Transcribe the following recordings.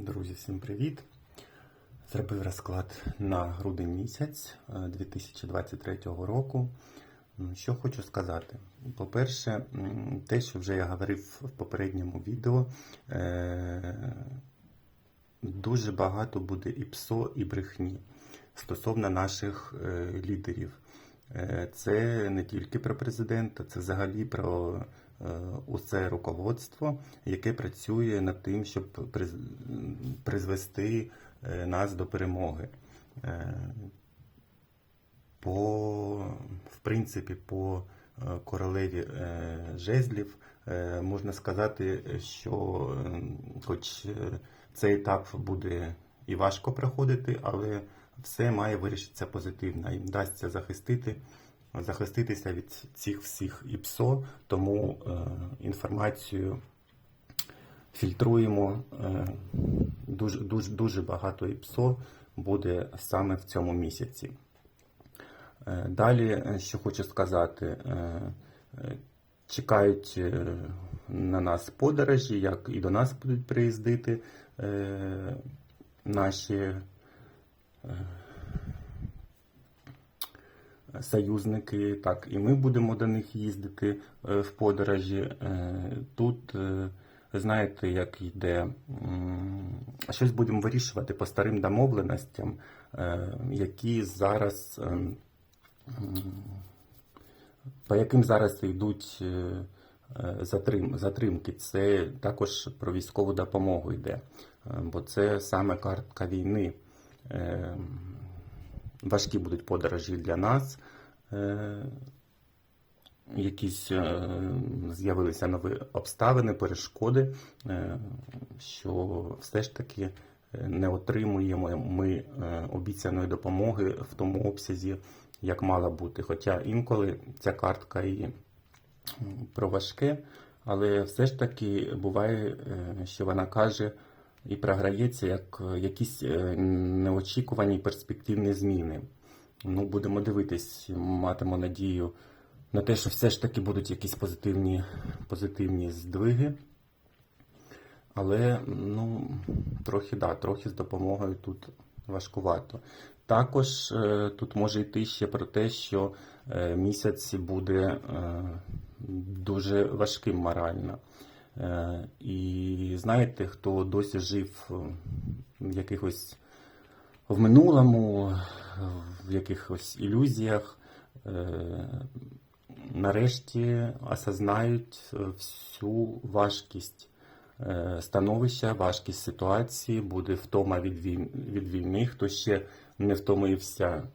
Друзі, всім привіт! Зробив розклад на грудень місяць е, 2023 року. Що хочу сказати. По-перше, те, що вже я говорив в попередньому відео, е, дуже багато буде і псо, і брехні стосовно наших е, лідерів. Е, Це не тільки про президента, це взагалі про е, усе руководство, яке працює над тим, щоб призвести е, нас до перемоги. По, в принципі, по королеві жезлів можна сказати, що хоч цей етап буде і важко проходити, але все має вирішитися позитивно. Їм вдасться захистити, захиститися від цих всіх ІПСО, тому е, інформацію фільтруємо. Е, дуже, дуже, дуже багато ІПСО буде саме в цьому місяці. Е, Далі, е, що хочу сказати, е, е, чекають е, на нас подорожі, як і до нас будуть приїздити е, наші союзники, так і ми будемо до них їздити е, в подорожі. Е, Тут, е, знаєте, як йде, щось будемо вирішувати по старим домовленостям, які зараз. по яким зараз йдуть затрим, затримки, це також про військову допомогу йде, бо це саме картка війни. Е, Важкі будуть подорожі для нас. Е, Якісь е, з'явилися нові обставини, перешкоди, е, що все ж таки не отримуємо ми обіцяної допомоги в тому обсязі, як мала бути. Хоча інколи ця картка і про важке, але все ж таки буває, що вона каже і програється як е, якісь е, неочікувані перспективні зміни. Ну, будемо дивитись, матимо надію на те, що все ж таки будуть якісь позитивні, позитивні здвиги. Але ну, трохи да, трохи з допомогою тут важкувато. Також е, тут може йти ще про те, що місяць буде дуже важким морально. Е, і знаєте, хто досі жив е, в якихось в минулому, в якихось ілюзіях, е, нарешті осознають всю важкість становища, важкість ситуації, буде втома від війни, від війни. Хто ще не втомився,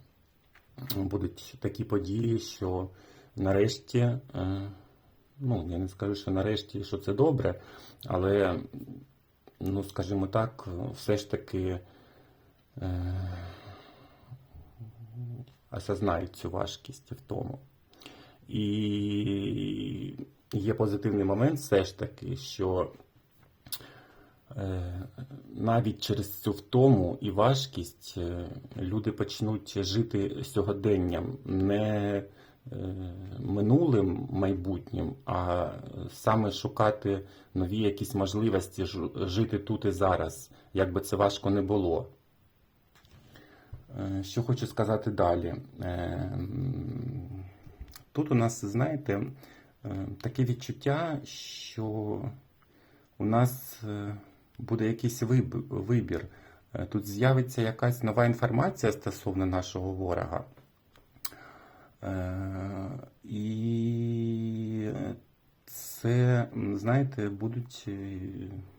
будуть такі події, що нарешті, ну я не скажу, що нарешті, що це добре, але, ну скажімо так, все ж таки. е, осознають цю важкість в тому. І є позитивний момент все ж таки, що е, навіть через цю втому і важкість е, люди почнуть жити сьогоденням, не минулим майбутнім, а саме шукати нові якісь можливості жити тут і зараз, як би це важко не було. Е, Що хочу сказати далі. Е, Тут у нас, знаєте, е, таке відчуття, що у нас е, буде якийсь вибір. Е, Тут з'явиться якась нова інформація стосовно нашого ворога. Е, І це, знаєте, будуть е,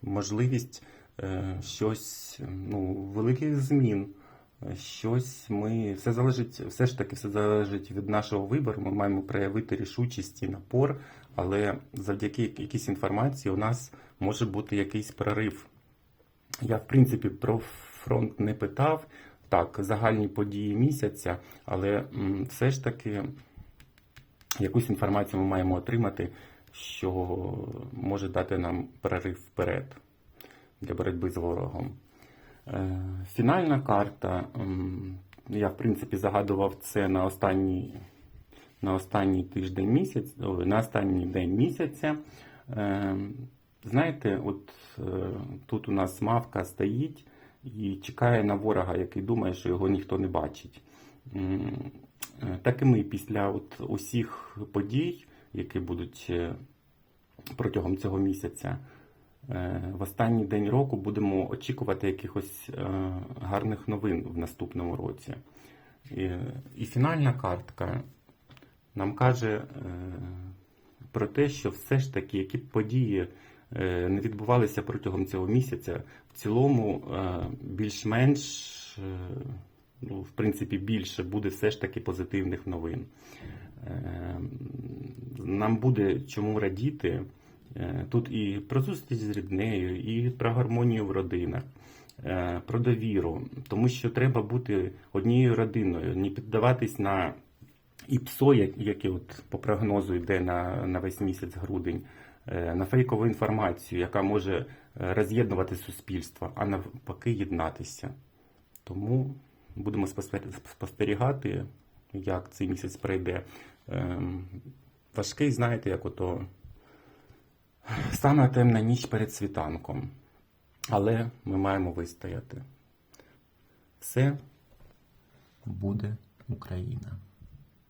можливість е, щось, ну, великих змін. Щось ми все залежить, все ж таки все залежить від нашого вибору. Ми маємо проявити рішучість і напор, але завдяки якійсь інформації у нас може бути якийсь прорив. Я, в принципі, про фронт не питав. Так, загальні події місяця, але все ж таки якусь інформацію ми маємо отримати, що може дати нам прорив вперед для боротьби з ворогом. Е, Фінальна карта. Я, в принципі, загадував це на останній, на останній тиждень місяць, на останній день місяця. Е, знаєте, от е, тут у нас мавка стоїть і чекає на ворога, який думає, що його ніхто не бачить. Е, Так і ми після от усіх подій, які будуть е, протягом цього місяця, е, в останній день року будемо очікувати якихось гарних новин в наступному році. І, фінальна картка нам каже про те, що все ж таки, які події не відбувалися протягом цього місяця, в цілому е, більш-менш, е, ну, в принципі, більше буде все ж таки позитивних новин. Е, Нам буде чому радіти. Е, Тут і про зустріч з ріднею, і про гармонію в родинах, е, про довіру, тому що треба бути однією родиною, не піддаватись на ІПСО, як- яке от по прогнозу йде на, на весь місяць грудень, е, на фейкову інформацію, яка може е, роз'єднувати суспільство, а навпаки єднатися. Тому будемо спостерігати- спостерігати, як цей місяць пройде. Ем, Важкий, знаєте, як ото саме темна ніч перед світанком. Але ми маємо вистояти. Все буде Україна.